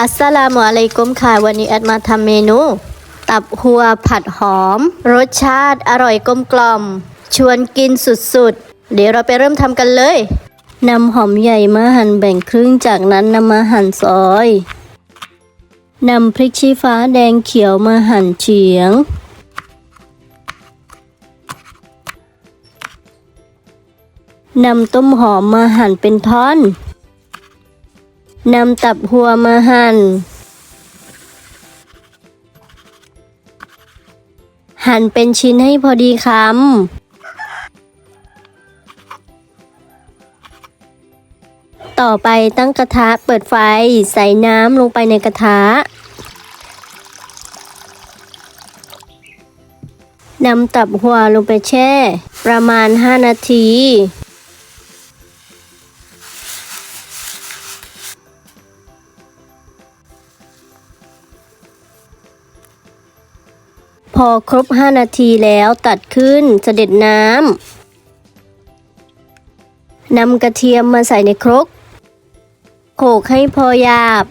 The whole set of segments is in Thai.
อัสสลามุอะลัยกุมค่ะ วันนี้แอดมาทำเมนู ตับหัวผัดหอม รสชาติอร่อยกลมกล่อม ชวนกินสุดๆ เดี๋ยวเราไปเริ่มทำกันเลยนำหอมใหญ่มาหั่นแบ่งครึ่งจากนั้นนำมาหั่นซอยนำพริกชี้ฟ้าแดงเขียวมาหั่นเฉียง นำต้มหอมมาหั่นเป็นท่อน นำตับหัวมาหั่น หั่นเป็นชิ้นให้พอดีคำต่อไปตั้งกระทะเปิดไฟใส่น้ำลงไปในกระทะนำตับหัวลงไปแช่ ประมาณ 5 นาที พอครบ 5 นาทีแล้วตัดขึ้นเสด็จน้ำนำกระเทียมมาใส่ในครก โขกให้พอหยาบ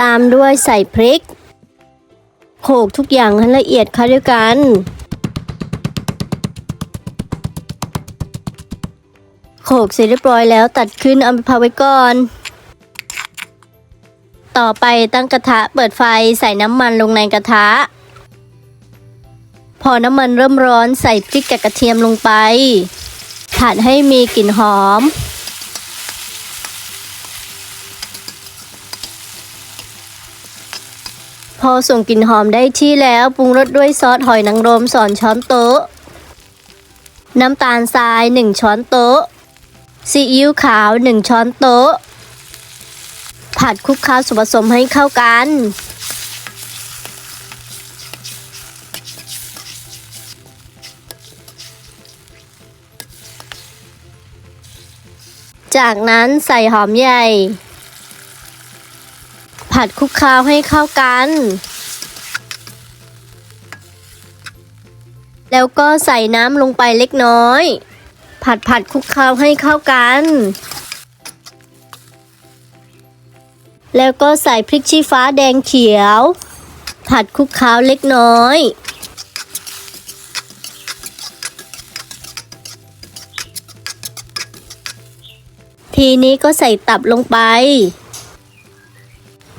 ตามด้วยใส่พริก โขกทุกอย่างให้ละเอียดเข้าด้วยกันโขกเสร็จเรียบร้อยแล้วตัดขึ้นเอาไปพักไว้ก่อน ต่อไปตั้งกระทะเปิดไฟใส่น้ำมันลงในกระทะ พอน้ำมันเริ่มร้อนใส่พริกกับกระเทียมลงไปผัดให้มีกลิ่นหอม พอส่งกลิ่นหอมได้ที่แล้วปรุงรสด้วยซอสหอยนางรมสอนช้อนโต๊ะ น้ำตาลทราย 1 ช้อนโต๊ะซีอิ๊วขาว 1 ช้อนโต๊ะ ผัดคลุกเคล้าส่วนผสมให้เข้ากัน จากนั้นใส่หอมใหญ่ ผัดคลุกเคล้าให้เข้ากัน แล้วก็ใส่น้ำลงไปเล็กน้อย ผัดผัดคลุกเคล้าให้เข้ากัน แล้วก็ใส่พริกชี้ฟ้าแดงเขียว ผัดคลุกเคล้าเล็กน้อย ทีนี้ก็ใส่ตับลงไป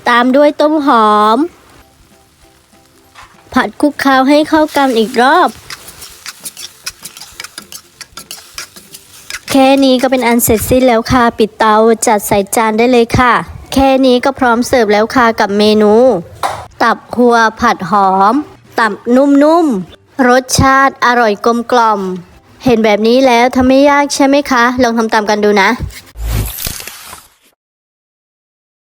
ตามด้วยต้มหอม ผัดคลุกเคล้าให้เข้ากันอีกรอบ แค่นี้ก็เป็นอันเสร็จสิ้นแล้วค่ะ ปิดเตาจัดใส่จานได้เลยค่ะ แค่นี้ก็พร้อมเสิร์ฟแล้วค่ะกับเมนู ตับหัวผัดหอม ตับนุ่มๆ รสชาติอร่อยกลมกล่อม เห็นแบบนี้แล้วทำไม่ยากใช่ไหมคะ ลองทำตามกันดูนะ